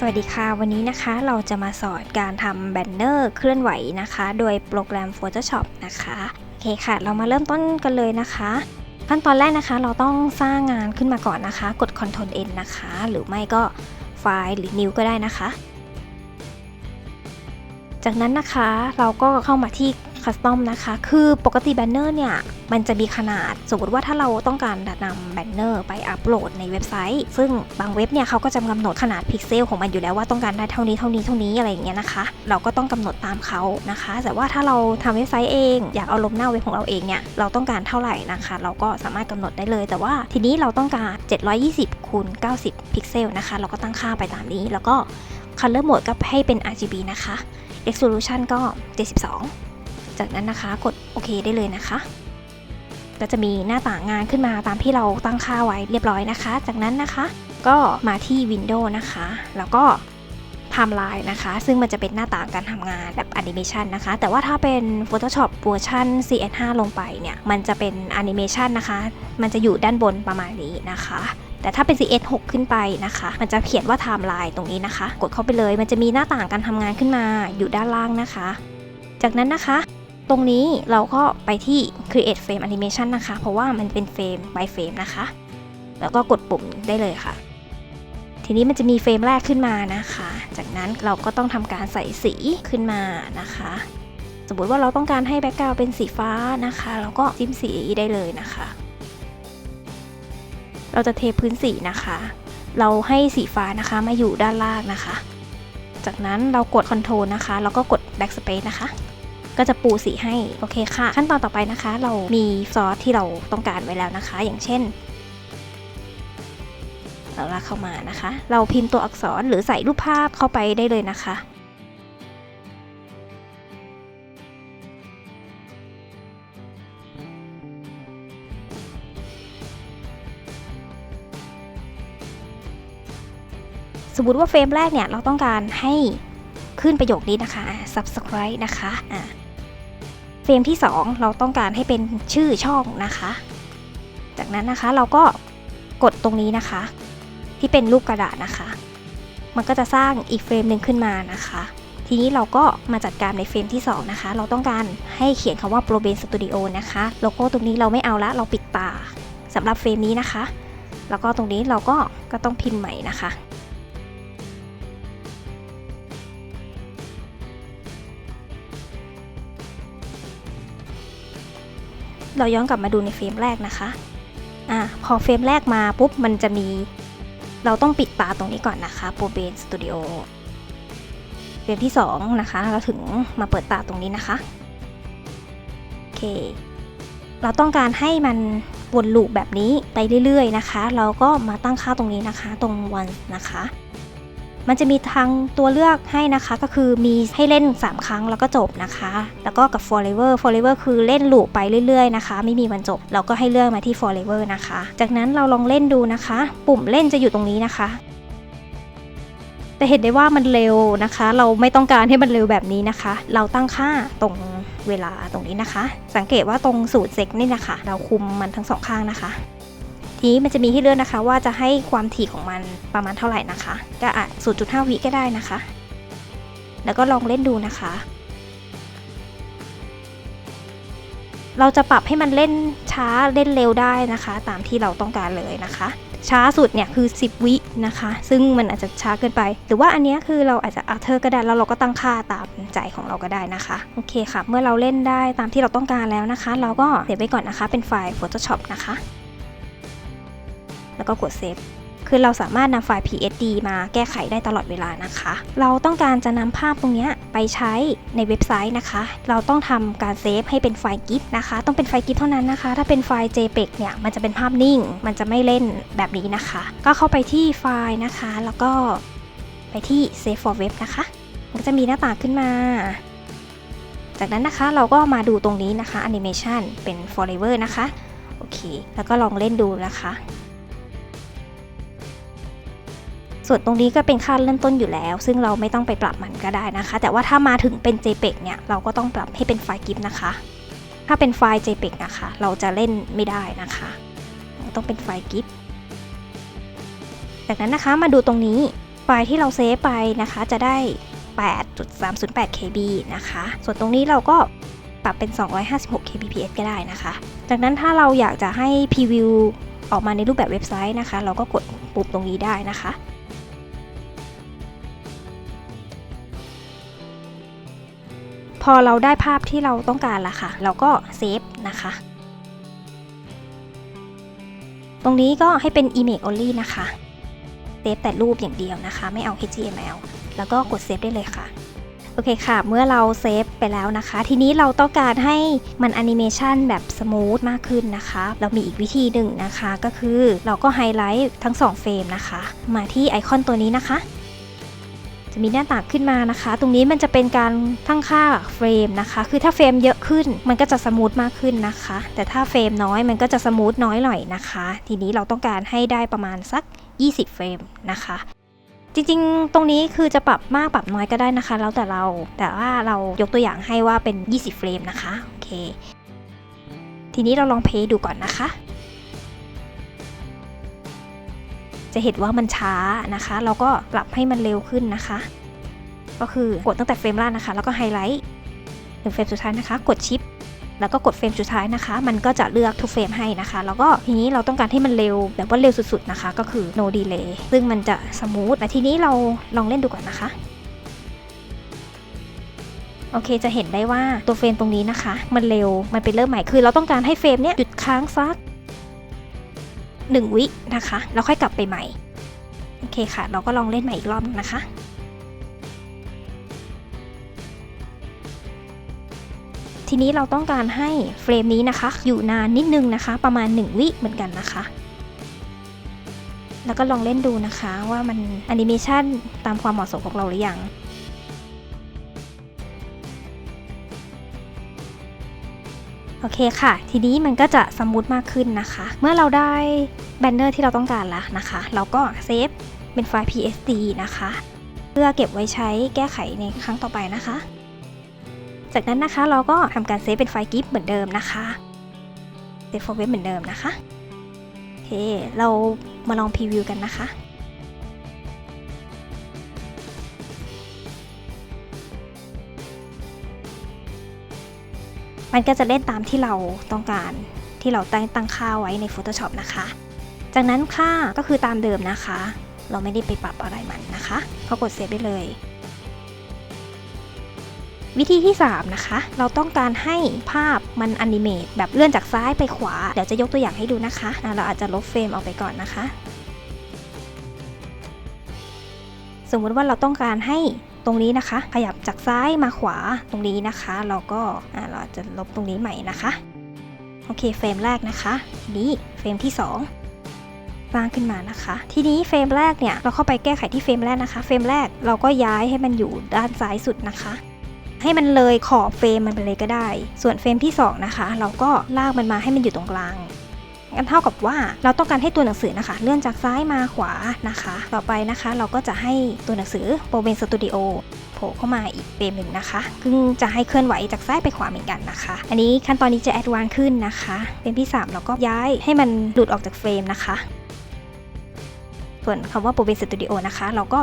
สวัสดีค่ะ วันนี้นะคะเราจะมาสอนการทำแบนเนอร์เคลื่อนไหวนะคะ โดยโปรแกรม Photoshop นะคะโอเคค่ะ เรามาเริ่มต้นกันเลยนะคะ ขั้นตอนแรกนะคะ เราต้องสร้างงานขึ้นมาก่อนนะคะ กด Ctrl N นะคะ หรือไม่ก็ไฟล์หรือ New ก็ได้นะคะ จากนั้นนะคะเราก็เข้ามาที่ Custom นะคะ คือปกติแบนเนอร์เนี่ย มันจะมีขนาด สมมติว่าถ้าเราต้องการนำแบนเนอร์ไปอัปโหลดในเว็บไซต์ ซึ่งบางเว็บเนี่ยเขาก็จะกำหนดขนาดพิกเซลของมันอยู่แล้วว่าต้องการได้เท่านี้เท่านี้เท่านี้อะไรอย่างเงี้ยนะคะ เราก็ต้องกำหนดตามเขานะคะ แต่ว่าถ้าเราทำเว็บไซต์เอง อยากเอาลงหน้าเว็บของเราเองเนี่ย เราต้องการเท่าไหร่นะคะ เราก็สามารถกำหนดได้เลย แต่ว่าทีนี้เราต้องการ 720คูณ90 พิกเซลนะคะ เราก็ตั้งค่าไปตามนี้ แล้วก็ Color Mode ก็ให้เป็น RGB นะคะ Resolution ก็ 72 จากนั้นนะคะ กดโอเคได้เลยนะคะ ก็จะมีหน้าต่างงานขึ้นมาตามที่เราตั้งค่าไว้เรียบร้อยนะคะ จากนั้นนะคะ ก็มาที่ Windows นะคะ แล้วก็ Timeline นะคะ ซึ่งมันจะเป็นหน้าต่างการทำงานแบบแอนิเมชันนะคะ แต่ว่าถ้าเป็น Photoshop เวอร์ชัน CS5 ลงไปเนี่ย มันจะเป็นแอนิเมชันนะคะ มันจะอยู่ด้านบนประมาณนี้นะคะแต่ถ้าเป็น CS6 ขึ้นไปนะคะ มันจะเขียนว่า Timeline ตรงนี้นะคะ กดเข้าไปเลย มันจะมีหน้าต่างการทำงานขึ้นมาอยู่ด้านล่างนะคะ จากนั้นนะคะ ตรงนี้เราก็ไปที่ create frame animation นะคะ เพราะว่ามันเป็นเฟรม by frame นะคะ แล้วก็กดปุ่มได้เลยค่ะ ทีนี้มันจะมีเฟรมแรกขึ้นมานะคะ จากนั้นเราก็ต้องทำการใส่สีขึ้นมานะคะ สมมติว่าเราต้องการให้แบ็กกราวเป็นสีฟ้านะคะ เราก็จิ้มสีได้เลยนะคะ เราจะเทพื้นสีนะคะ เราให้สีฟ้านะคะมาอยู่ด้านล่างนะคะ จากนั้นเรากด Ctrl นะคะ แล้วก็กด Backspace นะคะ ก็จะปูสีให้โอเคค่ะ ขั้นตอนต่อไปนะคะ เรามีซอสที่เราต้องการไว้แล้วนะคะ อย่างเช่นเราลากเข้ามานะคะ เราพิมพ์ตัวอักษรหรือใส่รูปภาพเข้าไปได้เลยนะคะสมมติว่าเฟรมแรกเนี่ยเราต้องการให้ขึ้นประโยคนี้นะคะ subscribe นะคะอะ รมที่ 2 เราต้องการให้เป็นชื่อช่องนะคะ จากนั้นนะคะเราก็กดตรงนี้นะคะ ที่เป็นรูปกระดาษนะคะ มันก็จะสร้างอีกเฟรมหนึ่งขึ้นมานะคะ ทีนี้เราก็มาจัดการในเฟรมที่ 2 นะคะ เราต้องการให้เขียนคำว่า Pro b a n Studio นะคะโลโก้ตรงนี้เราไม่เอาละเราปิดตาสำหรับเฟรมนี้นะคะ แล้วก็ตรงนี้เราก็ก็ต้องพิมพ์ใหม่นะคะ เราย้อนกลับมาดูในเฟรมแรกนะคะอะพอเฟรมแรกมาปุ๊บมันจะมี เราต้องปิดตาตรงนี้ก่อนนะคะ p r o b a n Studio เฟรมที่ 2 นะคะ เราถึงมาเปิดตาตรงนี้นะคะ โอเค เราต้องการให้มันวนลูปแบบนี้ไปเรื่อยๆนะคะ เราก็มาตั้งค่าตรงนี้นะคะ ตรง one นะคะ มันจะมีทางตัวเลือกให้นะคะ ก็คือมีให้เล่น 3 ครั้งแล้วก็จบนะคะ แล้วก็กับ forever forever คือเล่นลูปไปเรื่อยๆนะคะ ไม่มีวันจบ เราก็ให้เลือกมาที่ forever นะคะ จากนั้นเราลองเล่นดูนะคะ ปุ่มเล่นจะอยู่ตรงนี้นะคะแต่เห็นได้ว่ามันเร็วนะคะ เราไม่ต้องการให้มันเร็วแบบนี้นะคะ เราตั้งค่าตรงเวลาตรงนี้นะคะ สังเกตว่าตรงสูตรเซกนี่นะคะ เราคุมมันทั้งสองข้างนะคะ ทีนี้มันจะมีให้เลือกนะคะ ว่าจะให้ความถี่ของมันประมาณเท่าไหร่นะคะ ก็อาจ0.5 วิก็ได้นะคะ แล้วก็ลองเล่นดูนะคะ เราจะปรับให้มันเล่นช้าเล่นเร็วได้นะคะ ตามที่เราต้องการเลยนะคะ ช้าสุดเนี่ยคือ 10 วินะคะ ซึ่งมันอาจจะช้าเกินไป หรือว่าอันนี้คือเราอาจจะอัลเทอร์ก็ได้แล้วเราก็ตั้งค่าตามใจของเราก็ได้นะคะโอเคค่ะ เมื่อเราเล่นได้ตามที่เราต้องการแล้วนะคะ เราก็เซฟไว้ก่อนนะคะ เป็นไฟล์ Photoshop นะคะ แล้วก็กดเซฟคือเราสามารถนำไฟล์ PSD มาแก้ไขได้ตลอดเวลานะคะ เราต้องการจะนำภาพตรงนี้ไปใช้ในเว็บไซต์นะคะ เราต้องทำการเซฟให้เป็นไฟล์ GIF นะคะ ต้องเป็นไฟล์ GIF เท่านั้นนะคะ ถ้าเป็นไฟล์ JPEG เนี่ย มันจะเป็นภาพนิ่ง มันจะไม่เล่นแบบนี้นะคะ ก็เข้าไปที่ไฟล์นะคะ แล้วก็ไปที่ Save for Web นะคะ มันจะมีหน้าต่างขึ้นมา จากนั้นนะคะ เราก็มาดูตรงนี้นะคะ Animation เป็น Forever นะคะ โอเค แล้วก็ลองเล่นดูนะคะ ส่วนตรงนี้ก็เป็นค่าเริ่มต้นอยู่แล้ว ซึ่งเราไม่ต้องไปปรับมันก็ได้นะคะ แต่ว่าถ้ามาถึงเป็น JPEG เนี่ยเราก็ต้องปรับให้เป็นไฟล์ GIF นะคะ ถ้าเป็นไฟล์ JPEG นะคะ เราจะเล่นไม่ได้นะคะ ต้องเป็นไฟล์ GIF จากนั้นนะคะมาดูตรงนี้ไฟล์ที่เราเซฟไปนะคะจะได้ 8.308 KB นะคะ ส่วนตรงนี้เราก็ปรับเป็น 256 kbps ก็ได้นะคะ จากนั้นถ้าเราอยากจะให้พรีวิวออกมาในรูปแบบเว็บไซต์นะคะ เราก็กดปุ่มตรงนี้ได้นะคะ อเราได้ภาพที่เราต้องการละค่ะ เราก็เซฟนะคะ ตรงนี้ก็ให้เป็น image only นะคะเซฟแต่รูปอย่างเดียวนะคะ ไม่เอา HTML แล้วก็กดเซฟได้เลยค่ะ โอเคค่ะ เมื่อเราเซฟไปแล้วนะคะ ทีนี้เราต้องการให้มันแอนิเมชันแบบสมูทมากขึ้นนะคะ เรามีอีกวิธีหนึ่งนะคะ ก็คือเราก็ไฮไลท์ทั้ง 2 เฟรมนะคะ มาที่ไอคอนตัวนี้นะคะ จะมีหน้าต่างขึ้นมานะคะ ตรงนี้มันจะเป็นการตั้งค่าเฟรมนะคะ คือถ้าเฟรมเยอะขึ้น มันก็จะสมูทมากขึ้นนะคะ แต่ถ้าเฟรมน้อยมันก็จะสมูทน้อยหน่อยนะคะ ทีนี้เราต้องการให้ได้ประมาณสัก 20 เฟรมนะคะจริงๆ ตรงนี้คือจะปรับมากปรับน้อยก็ได้นะคะ แล้วแต่เรา แต่ว่าเรายกตัวอย่างให้ว่าเป็น 20 เฟรมนะคะ โอเค ทีนี้เราลองเพย์ดูก่อนนะคะ จะเห็นว่ามันช้านะคะ เราก็ปรับให้มันเร็วขึ้นนะคะ ก็คือกดตั้งแต่เฟรมแรกนะคะ แล้วก็ไฮไลท์ถึงเฟรมสุดท้ายนะคะ กดชิป แล้วก็กดเฟรมสุดท้ายนะคะ มันก็จะเลือกทุกเฟรมให้นะคะ แล้วก็ทีนี้เราต้องการให้มันเร็วแบบว่าเร็วสุดๆนะคะ ก็คือ no delay ซึ่งมันจะสมูทแต่ทีนี้เราลองเล่นดูก่อนนะคะโอเค จะเห็นได้ว่าตัวเฟรมตรงนี้นะคะ มันเร็ว มันเป็นเริ่มใหม่ คือเราต้องการให้เฟรมเนี้ยหยุดค้างสัก หนึ่งวินะคะ แล้วค่อยกลับไปใหม่ โอเคค่ะ เราก็ลองเล่นใหม่อีกรอบนึงนะคะทีนี้เราต้องการให้เฟรมนี้นะคะ อยู่นานนิดนึงนะคะ ประมาณ 1 วิเหมือนกันนะคะ แล้วก็ลองเล่นดูนะคะว่ามันแอนิเมชันตามความเหมาะสมของเราหรือยัง โอเคค่ะ ทีนี้มันก็จะสมูทมากขึ้นนะคะ เมื่อเราได้แบนเนอร์ที่เราต้องการแล้วนะคะ เราก็เซฟเป็นไฟล์ PSD นะคะ เพื่อเก็บไว้ใช้แก้ไขในครั้งต่อไปนะคะ จากนั้นนะคะเราก็ทำการเซฟเป็นไฟล์ GIF เหมือนเดิมนะคะเซฟโฟเวเหมือนเดิมนะคะโอเคเรามาลองพรีวิวกันนะคะ มันก็จะเล่นตามที่เราต้องการที่เราตั้งตั้งค่าไว้ใน Photoshop นะคะ จากนั้นค่าก็คือตามเดิมนะคะ เราไม่ได้ไปปรับอะไรมันนะคะพอกดเซฟได้เลย วิธีที่ 3 นะคะ เราต้องการให้ภาพมันอนิเมตแบบเลื่อนจากซ้ายไปขวา เดี๋ยวจะยกตัวอย่างให้ดูนะคะ เราอาจจะลบเฟรมออกไปก่อนนะคะ สมมติว่าเราต้องการให้ ตรงนี้นะคะ ขยับจากซ้ายมาขวาตรงนี้นะคะ เราก็เราจะลบตรงนี้ใหม่นะคะโอเคเฟรมแรกนะคะ นี้เฟรมที่ 2สร้างขึ้นมานะคะ ทีนี้เฟรมแรกเนี่ยเราเข้าไปแก้ไขที่เฟรมแรกนะคะ เฟรมแรกเราก็ย้ายให้มันอยู่ด้านซ้ายสุดนะคะ ให้มันเลยขอบเฟรมมันไปเลยก็ได้ ส่วนเฟรมที่ 2 นะคะ เราก็ลากมันมาให้มันอยู่ตรงกลาง งั้นเท่ากับว่าเราต้องการให้ตัวหนังสือนะคะ เลื่อนจากซ้ายมาขวานะคะ ต่อไปนะคะเราก็จะให้ตัวหนังสือโปรเบนสตูดิโอโผล่เข้ามาอีกเฟรมหนึ่งนะคะซึ่งจะให้เคลื่อนไหวจากซ้ายไปขวาเหมือนกันนะคะ อันนี้ขั้นตอนนี้จะแอดวานซ์ขึ้นนะคะเฟรมที่ 3 เราก็ย้ายให้มันหลุดออกจากเฟรมนะคะ ส่วนคำว่าโปรเบนสตูดิโอนะคะ เราก็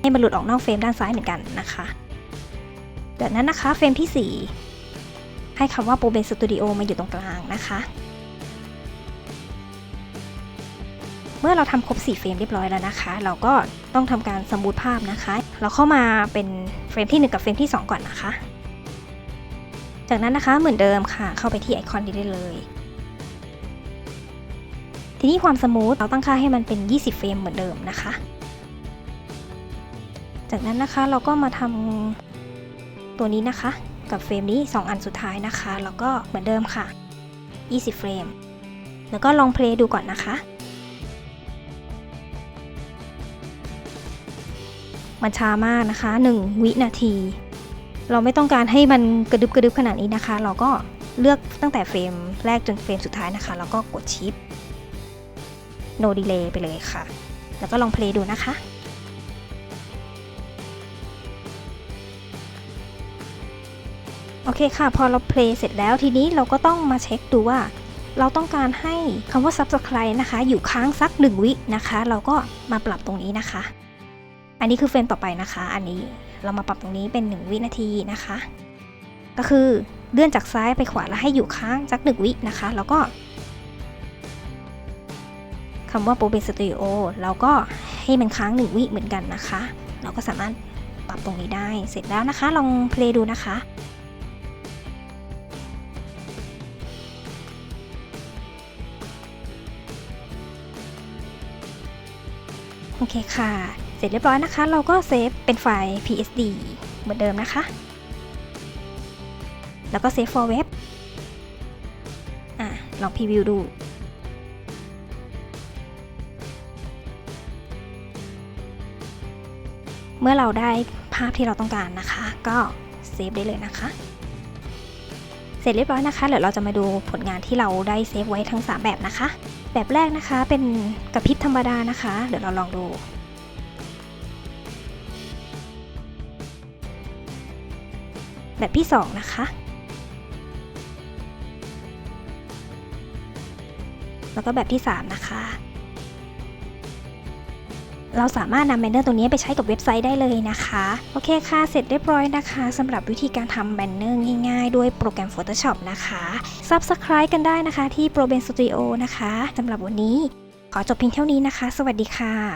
ให้มันหลุดออกนอกเฟรมด้านซ้ายเหมือนกันนะคะจากนั้นนะคะเฟรมที่ 4 ให้คำว่าโปรเบนสตูดิโอมาอยู่ตรงกลางนะคะ เมื่อเราทำครบ 4 เฟรมเรียบร้อยแล้วนะคะ เราก็ต้องทำการสมูทภาพนะคะ เราเข้ามาเป็นเฟรมที่ 1 กับเฟรมที่ 2 ก่อนนะคะ จากนั้นนะคะเหมือนเดิมค่ะ เข้าไปที่ไอคอนนี้ได้เลย ทีนี้ความสมูทเราตั้งค่าให้มันเป็น 20 เฟรมเหมือนเดิมนะคะ จากนั้นนะคะเราก็มาทำตัวนี้นะคะ กับเฟรมนี้ 2 อันสุดท้ายนะคะ แล้วก็เหมือนเดิมค่ะ 20 เฟรม แล้วก็ลองเพลย์ดูก่อนนะคะ มันช้ามากนะคะ 1 วินาที เราไม่ต้องการให้มันกระดึบกระดึบขนาดนี้นะคะ เราก็เลือกตั้งแต่เฟรมแรกจนเฟรมสุดท้ายนะคะ แล้วก็กดชิป no delay ไปเลยค่ะ แล้วก็ลองเพลย์ดูนะคะโอเคค่ะ พอเราเพลย์เสร็จแล้วทีนี้เราก็ต้องมาเช็คดูว่า เราต้องการให้คำว่า subscribe นะคะ อยู่ค้างสัก 1 วินะคะ เราก็มาปรับตรงนี้นะคะ อันนี้คือเฟรมต่อไปนะคะ อันนี้เรามาปรับตรงนี้เป็น 1 วินาทีนะคะ ก็คือเลื่อนจากซ้ายไปขวาแล้วให้อยู่ค้างสักหนึ่งวินะคะ แล้วก็คำว่า p r o b a Studio เราก็ให้มันค้างหนึ่งวิเหมือนกันนะคะ เราก็สามารถปรับตรงนี้ได้เสร็จแล้วนะคะ ลองเพลย์ดูนะคะโอเคค่ะ เสร็จเรียบร้อยนะคะ เราก็เซฟเป็นไฟล์ PSD เหมือนเดิมนะคะ แล้วก็เซฟ for web อะ ลองพรีวิวดูเมื่อเราได้ภาพที่เราต้องการนะคะ ก็เซฟได้เลยนะคะ เสร็จเรียบร้อยนะคะเดี๋ยวเราจะมาดูผลงานที่เราได้เซฟไว้ทั้ง 3 แบบนะคะ แบบแรกนะคะเป็นกระพริบธรรมดานะคะ เดี๋ยวเราลองดู แบบที่ 2 นะคะ แล้วก็แบบที่ 3 นะคะ เราสามารถนำแบนเนอร์ตัวนี้ไปใช้กับเว็บไซต์ได้เลยนะคะ โอเคค่ะ เสร็จเรียบร้อยนะคะสำหรับวิธีการทำแบนเนอร์ง่ายๆ ด้วยโปรแกรม Photoshop นะคะ Subscribe กันได้นะคะที่ p r o b e n Studio นะคะสำหรับวันนี้ ขอจบเพียงเท่านี้นะคะ สวัสดีค่ะ